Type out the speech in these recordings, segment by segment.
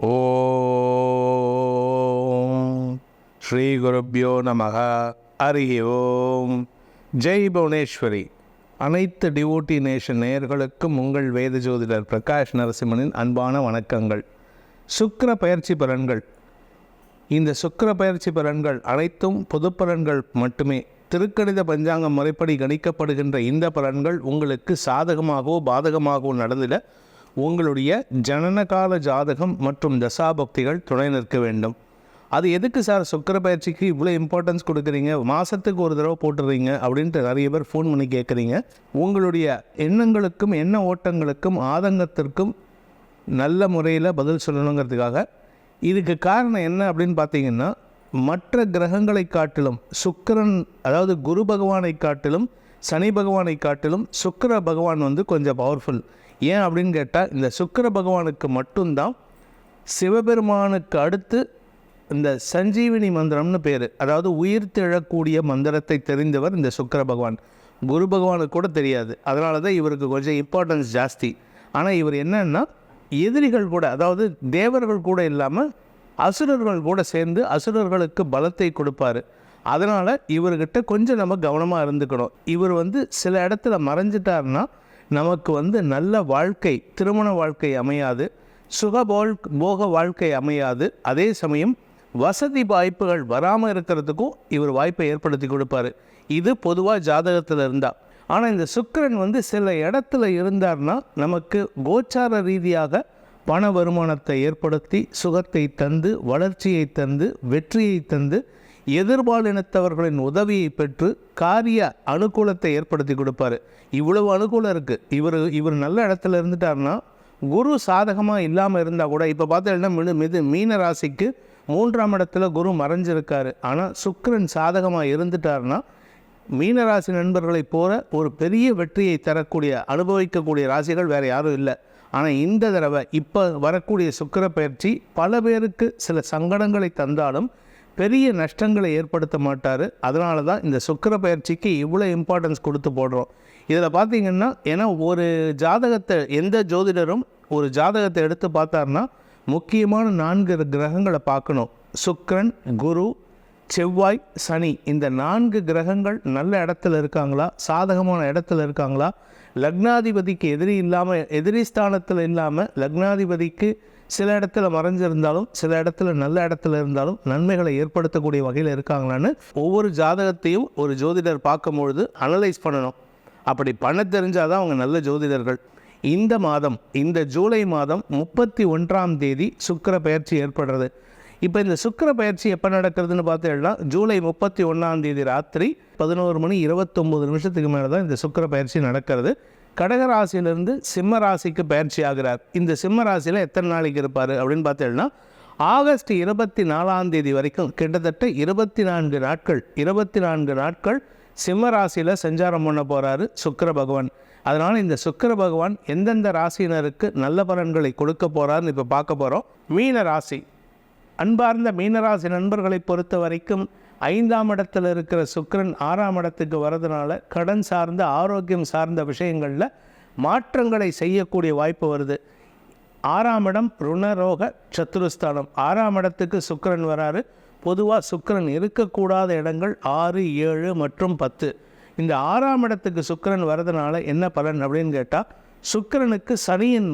ஓம் ஸ்ரீ குருப்பியோ நமக ஹரி ஓம் ஜெய் புவனேஸ்வரி அனைத்து டிவோட்டி நேஷன் நேயர்களுக்கும் உங்கள் வேத ஜோதிடர் பிரகாஷ் நரசிம்மனின் அன்பான வணக்கங்கள். சுக்கர பயிற்சி பலன்கள். இந்த சுக்கர பயிற்சி பலன்கள் அனைத்தும் பொது பலன்கள் மட்டுமே. திருக்கணித பஞ்சாங்கம் முறைப்படி கணிக்கப்படுகின்ற இந்த பலன்கள் உங்களுக்கு சாதகமாகவோ பாதகமாகவோ நடந்திட உங்களுடைய ஜனனகால ஜாதகம் மற்றும் தசாபக்திகள் துணை நிற்க வேண்டும். அது எதுக்கு சார் சுக்கிர பயிற்சிக்கு இவ்வளோ இம்பார்ட்டன்ஸ் கொடுக்குறீங்க? மாதத்துக்கு ஒரு தடவை போட்டுறீங்க அப்படின்ட்டு நிறைய பேர் ஃபோன் பண்ணி கேட்குறீங்க உங்களுடைய எண்ணங்களுக்கும் எண்ண ஓட்டங்களுக்கும் ஆதங்கத்திற்கும் நல்ல முறையில் பதில் சொல்லணுங்கிறதுக்காக இதுக்கு காரணம் என்ன அப்படின்னு பார்த்தீங்கன்னா மற்ற கிரகங்களை காட்டிலும் சுக்கிரன் அதாவது குரு பகவானை காட்டிலும் சனி பகவானை காட்டிலும் சுக்கிர பகவான் வந்து கொஞ்சம் பவர்ஃபுல் ஏன் அப்படின்னு கேட்டால் இந்த சுக்கிர பகவானுக்கு மட்டும்தான் சிவபெருமானுக்கு அடுத்து இந்த சஞ்சீவினி மந்திரம்னு பேர். அதாவது உயிர் திழக்கூடிய மந்திரத்தை தெரிந்தவர் இந்த சுக்கர பகவான். குரு பகவானுக்கு கூட தெரியாது. அதனால தான் இவருக்கு கொஞ்சம் இம்பார்ட்டன்ஸ் ஜாஸ்தி. ஆனால் இவர் என்னன்னா எதிரிகள் கூட அதாவது தேவர்கள் கூட இல்லாமல் அசுரர்கள் கூட சேர்ந்து அசுரர்களுக்கு பலத்தை கொடுப்பாரு. அதனால் இவர்கிட்ட கொஞ்சம் நம்ம கவனமாக இருந்துக்கணும். இவர் வந்து சில இடத்துல மறைஞ்சிட்டாருன்னா நமக்கு வந்து நல்ல வாழ்க்கை திருமண வாழ்க்கை அமையாது சுகபோல் போக வாழ்க்கை அமையாது. அதே சமயம் வசதி வாய்ப்புகள் வராமல் இருக்கிறதுக்கும் இவர் வாய்ப்பை ஏற்படுத்தி கொடுப்பாரு. இது பொதுவாக ஜாதகத்தில் இருந்தால் ஆனால் இந்த சுக்கரன் வந்து சில இடத்துல இருந்தார்னா நமக்கு கோச்சார ரீதியாக பண வருமானத்தை ஏற்படுத்தி சுகத்தை தந்து வளர்ச்சியை தந்து வெற்றியை தந்து எதிர்பாலினத்தவர்களின் உதவியை பெற்று காரிய அனுகூலத்தை ஏற்படுத்தி கொடுப்பாரு. இவ்வளவு அனுகூலம் இருக்குது இவர் இவர் நல்ல இடத்துல இருந்துட்டாருன்னா குரு சாதகமாக இல்லாமல் இருந்தால் கூட இப்போ பார்த்தீங்கன்னா மிது மிது மீன ராசிக்கு மூன்றாம் இடத்துல குரு மறைஞ்சிருக்காரு. ஆனால் சுக்கரன் சாதகமாக இருந்துட்டாருன்னா மீனராசி நண்பர்களைப் போல ஒரு பெரிய வெற்றியை தரக்கூடிய அனுபவிக்கக்கூடிய ராசிகள் வேறு யாரும் இல்லை. ஆனால் இந்த தடவை இப்போ வரக்கூடிய சுக்கர பயிற்சி பல பேருக்கு சில சங்கடங்களை தந்தாலும் பெரிய நஷ்டங்களை ஏற்படுத்த மாட்டார். அதனால தான் இந்த சுக்கர பயிற்சிக்கு இவ்வளோ இம்பார்ட்டன்ஸ் கொடுத்து போடுறோம். இதில் பார்த்தீங்கன்னா ஏன்னா ஒரு ஜாதகத்தை எந்த ஜோதிடரும் ஒரு ஜாதகத்தை எடுத்து பார்த்தாருன்னா முக்கியமான நான்கு கிரகங்களை பார்க்கணும். சுக்கிரன் குரு செவ்வாய் சனி. இந்த நான்கு கிரகங்கள் நல்ல இடத்துல இருக்காங்களா? சாதகமான இடத்துல இருக்காங்களா? லக்னாதிபதிக்கு எதிரி இல்லாமல் எதிரி ஸ்தானத்தில் இல்லாமல் லக்னாதிபதிக்கு சில இடத்துல மறைஞ்சிருந்தாலும் சில இடத்துல நல்ல இடத்துல இருந்தாலும் நன்மைகளை ஏற்படுத்தக்கூடிய வகையில் இருக்காங்களான்னு ஒவ்வொரு ஜாதகத்தையும் ஒரு ஜோதிடர் பார்க்கும்பொழுது அனலைஸ் பண்ணணும். அப்படி பண்ண தெரிஞ்சால் தான் அவங்க நல்ல ஜோதிடர்கள். இந்த மாதம் இந்த ஜூலை மாதம் முப்பத்தி ஒன்றாம் தேதி சுக்கிர பயிற்சி ஏற்படுறது. இப்போ இந்த சுக்கிர பயிற்சி எப்போ நடக்கிறதுன்னு பார்த்தீங்கன்னா ஜூலை முப்பத்தி ஒன்றாம் தேதி ராத்திரி பதினோரு மணி இருபத்தொம்போது நிமிஷத்துக்கு மேலே தான் இந்த சுக்கிர பயிற்சி நடக்கிறது. கடகராசியிலிருந்து சிம்ம ராசிக்கு பயிற்சி ஆகிறார். இந்த சிம்ம ராசியில் எத்தனை நாளைக்கு இருப்பார் அப்படின்னு பார்த்தீங்கன்னா ஆகஸ்ட் இருபத்தி நாலாம் தேதி வரைக்கும் கிட்டத்தட்ட இருபத்தி நான்கு நாட்கள் இருபத்தி நான்கு நாட்கள் சிம்ம ராசியில் சஞ்சாரம் பண்ண போகிறாரு சுக்கர பகவான். அதனால் இந்த சுக்கர பகவான் எந்தெந்த ராசியினருக்கு நல்ல பலன்களை கொடுக்க போகிறாருன்னு இப்போ பார்க்க போகிறோம் மீன ராசி. அன்பார்ந்த மீனராசி நண்பர்களை பொறுத்த வரைக்கும் ஐந்தாம் இடத்துல இருக்கிற சுக்கிரன் ஆறாம் இடத்துக்கு வரதுனால கடன் சார்ந்த ஆரோக்கியம் சார்ந்த விஷயங்களில் மாற்றங்களை செய்யக்கூடிய வாய்ப்பு வருது. ஆறாம் இடம் ருணரோக சத்துருஸ்தானம் ஆறாம் இடத்துக்கு சுக்கரன் வராரு. பொதுவாக சுக்கரன் இருக்கக்கூடாத இடங்கள் ஆறு ஏழு மற்றும் பத்து. இந்த ஆறாம் இடத்துக்கு சுக்கிரன் வரதுனால என்ன பலன் அப்படின்னு கேட்டால் சுக்கிரனுக்கு சனியின்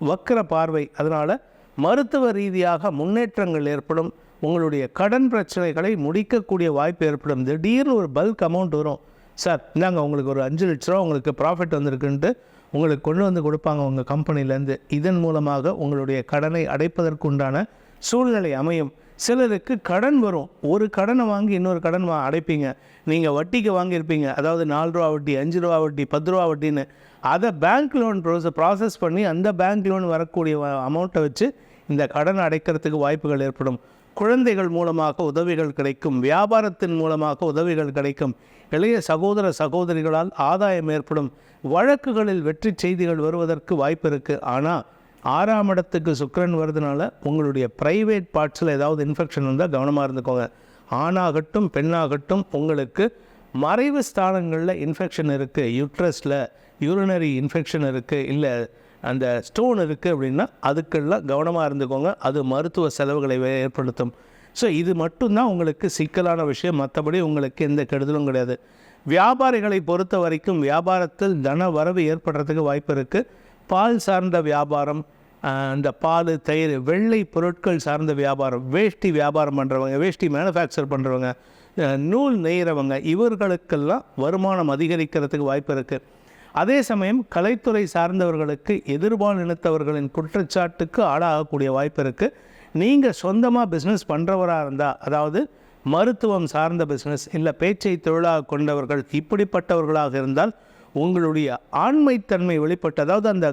வக்கர பார்வை. அதனால் மருத்துவ ரீதியாக முன்னேற்றங்கள் ஏற்படும். உங்களுடைய கடன் பிரச்சனைகளை முடிக்கக்கூடிய வாய்ப்பு ஏற்படும். திடீர்னு ஒரு பல்க் அமௌண்ட் வரும். சார் இந்தாங்க உங்களுக்கு ஒரு அஞ்சு லட்ச ரூபா உங்களுக்கு ப்ராஃபிட் வந்திருக்குன்ட்டு உங்களுக்கு கொண்டு வந்து கொடுப்பாங்க உங்கள் கம்பெனிலேருந்து இதன் மூலமாக உங்களுடைய கடனை அடைப்பதற்கு உண்டான சூழ்நிலை அமையும். சிலருக்கு கடன் வரும். ஒரு கடனை வாங்கி இன்னொரு கடன் வா அடைப்பீங்க. நீங்கள் வட்டிக்கு வாங்கியிருப்பீங்க. அதாவது நாலு ரூபா வட்டி அஞ்சு ரூபா வட்டி பத்து ரூபா வட்டின்னு. அதை பேங்க் லோன் ப்ரோச ப்ராசஸ் பண்ணி அந்த பேங்க் லோன் வரக்கூடிய அமௌண்ட்டை வச்சு இந்த கடன் அடைக்கிறதுக்கு வாய்ப்புகள் ஏற்படும். குழந்தைகள் மூலமாக உதவிகள் கிடைக்கும். வியாபாரத்தின் மூலமாக உதவிகள் கிடைக்கும். இளைய சகோதர சகோதரிகளால் ஆதாயம் ஏற்படும். வழக்குகளில் வெற்றி செய்திகள் வருவதற்கு வாய்ப்பு இருக்குது ஆனால் ஆறாம் இடத்துக்கு சுக்கரன் வருதுனால உங்களுடைய ப்ரைவேட் பார்ட்ஸில் ஏதாவது இன்ஃபெக்ஷன் இருந்தால் கவனமாக இருந்துக்கோங்க. ஆணாகட்டும் பெண்ணாகட்டும் உங்களுக்கு மறைவு ஸ்தானங்களில் இன்ஃபெக்ஷன் இருக்குது யூட்ரஸில் யூரினரி இன்ஃபெக்ஷன் இருக்குது இல்லை அந்த ஸ்டோன் இருக்குது அப்படின்னா அதுக்கெல்லாம் கவனமாக இருந்துக்கோங்க. அது மருத்துவ செலவுகளை வே- ஏற்படுத்தும். ஸோ இது மட்டும்தான் உங்களுக்கு சிக்கலான விஷயம். மற்றபடி உங்களுக்கு எந்த கெடுதலும் கிடையாது. வியாபாரிகளை பொறுத்த வரைக்கும் வியாபாரத்தில் தன வரவு ஏற்படுறதுக்கு வாய்ப்பு இருக்குது பால் சார்ந்த வியாபாரம் இந்த பால் தயிர் வெள்ளை பொருட்கள் சார்ந்த வியாபாரம் வேஷ்டி வியாபாரம் பண்ணுறவங்க வேஷ்டி மேனுஃபேக்சர் பண்ணுறவங்க நூல் நெய்கிறவங்க இவர்களுக்கெல்லாம் வருமானம் அதிகரிக்கிறதுக்கு வாய்ப்பு இருக்குது அதே சமயம் கலைத்துறை சார்ந்தவர்களுக்கு எதிர்பால் இனத்தவர்களின் குற்றச்சாட்டுக்கு ஆளாகக்கூடிய வாய்ப்பு இருக்குது நீங்கள் சொந்தமாக பிஸ்னஸ் பண்ணுறவராக இருந்தால் அதாவது மருத்துவம் சார்ந்த பிஸ்னஸ் இல்லை பேச்சை தொழிலாக கொண்டவர்கள் இப்படிப்பட்டவர்களாக இருந்தால் உங்களுடைய ஆண்மைத்தன்மை வெளிப்பட்டு அதாவது அந்த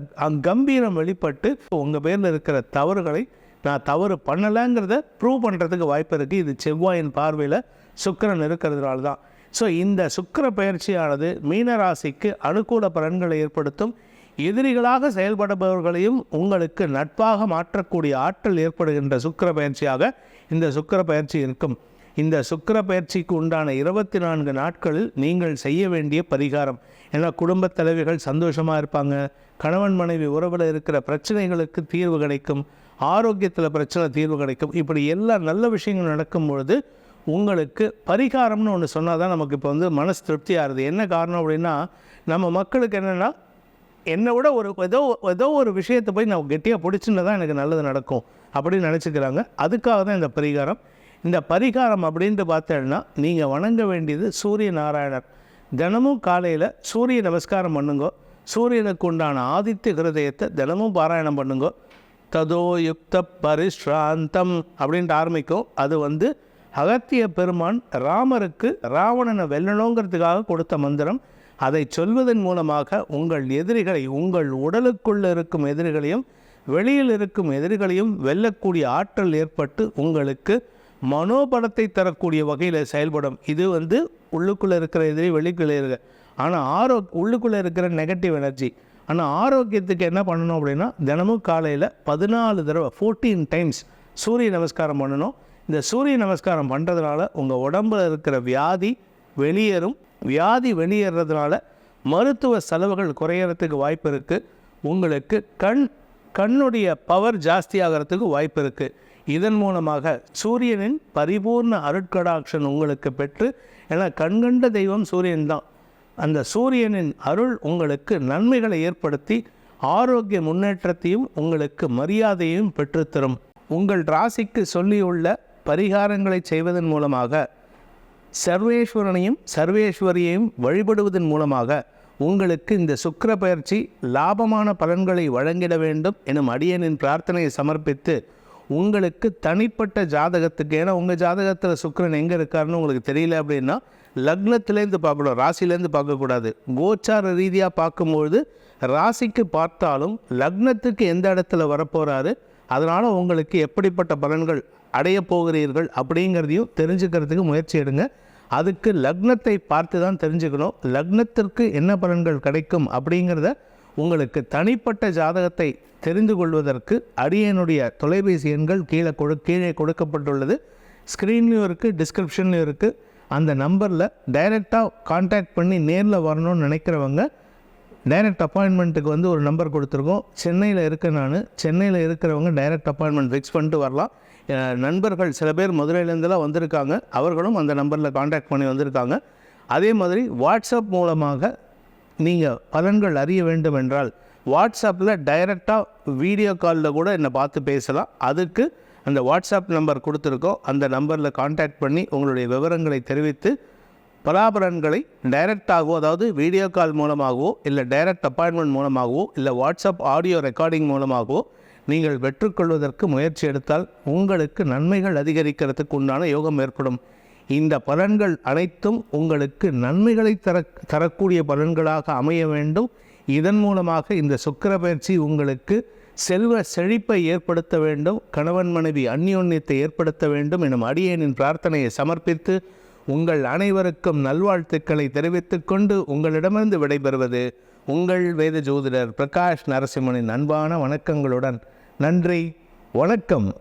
கம்பீரம் வெளிப்பட்டு உங்கள் பேரில் இருக்கிற தவறுகளை நான் தவறு பண்ணலைங்கிறத ப்ரூவ் பண்ணுறதுக்கு வாய்ப்பு இருக்குது இது செவ்வாயின் பார்வையில் சுக்கிரன் இருக்கிறதுனால தான். ஸோ இந்த சுக்கர பயிற்சியானது மீனராசிக்கு அனுகூல பலன்களை ஏற்படுத்தும். எதிரிகளாக செயல்படுபவர்களையும் உங்களுக்கு நட்பாக மாற்றக்கூடிய ஆற்றல் ஏற்படுகின்ற சுக்கிர பயிற்சியாக இந்த சுக்கிர பயிற்சி இருக்கும். இந்த சுக்கிர பயிற்சிக்கு உண்டான இருபத்தி நான்கு நாட்களில் நீங்கள் செய்ய வேண்டிய பரிகாரம். ஏன்னா குடும்பத் தலைவிகள் சந்தோஷமாக இருப்பாங்க. கணவன் மனைவி உறவில் இருக்கிற பிரச்சனைகளுக்கு தீர்வு கிடைக்கும். ஆரோக்கியத்தில் பிரச்சனை தீர்வு கிடைக்கும். இப்படி எல்லா நல்ல விஷயங்கள் நடக்கும் பொழுது உங்களுக்கு பரிகாரம்னு ஒன்று சொன்னால் தான் நமக்கு இப்போ வந்து மனசு திருப்தியாகுது என்ன காரணம் அப்படின்னா நம்ம மக்களுக்கு என்னென்னா என்னை விட ஒரு ஏதோ ஏதோ ஒரு விஷயத்தை போய் நான் கெட்டியாக பிடிச்சிருந்தா தான் எனக்கு நல்லது நடக்கும் அப்படின்னு நினச்சிக்கிறாங்க. அதுக்காக தான் இந்த பரிகாரம். இந்த பரிகாரம் அப்படின்ட்டு பார்த்தேன்னா நீங்கள் வணங்க வேண்டியது சூரிய நாராயணர் தினமும் காலையில் சூரிய நமஸ்காரம் பண்ணுங்கோ. சூரியனுக்கு உண்டான ஆதித்ய ஹிருதயத்தை தினமும் பாராயணம் பண்ணுங்க. ததோ யுக்த பரிஷ்ராந்தம் அப்படின்ட்டு ஆரம்பிக்கும். அது வந்து அகத்திய பெருமான் ராமருக்கு ராவணனை வெல்லணுங்கிறதுக்காக கொடுத்த மந்திரம். அதை சொல்வதன் மூலமாக உங்கள் எதிரிகளை உங்கள் உடலுக்குள்ளே இருக்கும் எதிரிகளையும் வெளியில் இருக்கும் எதிரிகளையும் வெல்லக்கூடிய ஆற்றல் ஏற்பட்டு உங்களுக்கு மனோபலத்தை தரக்கூடிய வகையில் செயல்படும். இது வந்து உள்ளுக்குள்ளே இருக்கிற எதிரி வெளிக்குள்ளே இருக்க. ஆனால் ஆரோ உள்ளுக்குள்ளே இருக்கிற நெகட்டிவ் எனர்ஜி ஆனால் ஆரோக்கியத்துக்கு என்ன பண்ணணும் அப்படின்னா தினமும் காலையில் பதினாலு தடவை ஃபோர்டீன் டைம்ஸ் சூரிய நமஸ்காரம் பண்ணணும். இந்த சூரிய நமஸ்காரம் பண்ணுறதுனால உங்கள் உடம்புல இருக்கிற வியாதி வெளியேறும். வியாதி வெளியேறதுனால மருத்துவ செலவுகள் குறையறதுக்கு வாய்ப்பு இருக்குது உங்களுக்கு கண் கண்ணுடைய பவர் ஜாஸ்தியாகிறதுக்கு வாய்ப்பு இருக்குது இதன் மூலமாக சூரியனின் பரிபூர்ண அருட்கடாட்சன் உங்களுக்கு பெற்று ஏன்னா கண்கண்ட தெய்வம் சூரியன் தான். அந்த சூரியனின் அருள் உங்களுக்கு நன்மைகளை ஏற்படுத்தி ஆரோக்கிய முன்னேற்றத்தையும் உங்களுக்கு மரியாதையையும் பெற்றுத்தரும். உங்கள் ராசிக்கு சொல்லியுள்ள பரிகாரங்களை செய்வதன் மூலமாக சர்வேஸ்வரனையும் சர்வேஸ்வரியையும் வழிபடுவதன் மூலமாக உங்களுக்கு இந்த சுக்கர பயிற்சி லாபமான பலன்களை வழங்கிட வேண்டும் எனும் அடியனின் பிரார்த்தனையை சமர்ப்பித்து உங்களுக்கு தனிப்பட்ட ஜாதகத்துக்கு ஏன்னா உங்கள் ஜாதகத்தில் சுக்கரன் எங்கே இருக்காருன்னு உங்களுக்கு தெரியல அப்படின்னா லக்னத்திலேருந்து பார்க்கணும் ராசிலேருந்து பார்க்கக்கூடாது. கோச்சார ரீதியாக பார்க்கும்பொழுது ராசிக்கு பார்த்தாலும் லக்னத்துக்கு எந்த இடத்துல வரப்போகிறாரு அதனால் உங்களுக்கு எப்படிப்பட்ட பலன்கள் அடைய போகிறீர்கள் அப்படிங்கிறதையும் தெரிஞ்சுக்கிறதுக்கு முயற்சி எடுங்க. அதுக்கு லக்னத்தை பார்த்து தான் தெரிஞ்சுக்கணும். லக்னத்திற்கு என்ன பலன்கள் கிடைக்கும் அப்படிங்கிறத உங்களுக்கு தனிப்பட்ட ஜாதகத்தை தெரிந்து கொள்வதற்கு அடியனுடைய தொலைபேசி எண்கள் கீழே கொடு கீழே கொடுக்கப்பட்டுள்ளது. ஸ்க்ரீன்லேயும் இருக்குது டிஸ்கிரிப்ஷன்லேயும் இருக்குது அந்த நம்பரில் டைரெக்டாக காண்டாக்ட் பண்ணி நேரில் வரணும்னு நினைக்கிறவங்க டைரக்ட் அப்பாயின்மெண்ட்டுக்கு வந்து ஒரு நம்பர் கொடுத்துருக்கோம். சென்னையில் இருக்க நான். சென்னையில் இருக்கிறவங்க டைரக்ட் அப்பாயின்மெண்ட் ஃபிக்ஸ் பண்ணிட்டு வரலாம். நண்பர்கள் சில பேர் மதுரையிலேருந்துலாம் வந்திருக்காங்க. அவர்களும் அந்த நம்பரில் காண்டாக்ட் பண்ணி வந்திருக்காங்க. அதே மாதிரி வாட்ஸ்அப் மூலமாக நீங்கள் பலன்கள் அறிய வேண்டும் என்றால் வாட்ஸ்அப்பில் டைரெக்டாக வீடியோ காலில் கூட என்னை பார்த்து பேசலாம். அதுக்கு அந்த வாட்ஸ்அப் நம்பர் கொடுத்துருக்கோம். அந்த நம்பரில் காண்டாக்ட் பண்ணி உங்களுடைய விவரங்களை தெரிவித்து பலாபலன்களை டைரெக்டாகவோ அதாவது வீடியோ கால் மூலமாகவோ இல்லை டைரக்ட் அப்பாயின்மெண்ட் மூலமாகவோ இல்லை வாட்ஸ்அப் ஆடியோ ரெக்கார்டிங் மூலமாகவோ நீங்கள் பெற்றுக்கொள்வதற்கு முயற்சி எடுத்தால் உங்களுக்கு நன்மைகள் அதிகரிக்கிறதுக்கு உண்டான யோகம் ஏற்படும். இந்த பலன்கள் அனைத்தும் உங்களுக்கு நன்மைகளை தர தரக்கூடிய பலன்களாக அமைய வேண்டும். இதன் மூலமாக இந்த சுக்கர பயிற்சி உங்களுக்கு செல்வ செழிப்பை ஏற்படுத்த வேண்டும். கணவன் மனைவி அந்யோன்யத்தை ஏற்படுத்த வேண்டும் எனும் அடியேனின் பிரார்த்தனையை சமர்ப்பித்து உங்கள் அனைவருக்கும் நல்வாழ்த்துக்களை தெரிவித்துக் கொண்டு உங்களிடமிருந்து விடைபெறுவது உங்கள் வேத ஜோதிடர் பிரகாஷ் நரசிம்மனின் அன்பான வணக்கங்களுடன் நன்றி வணக்கம்.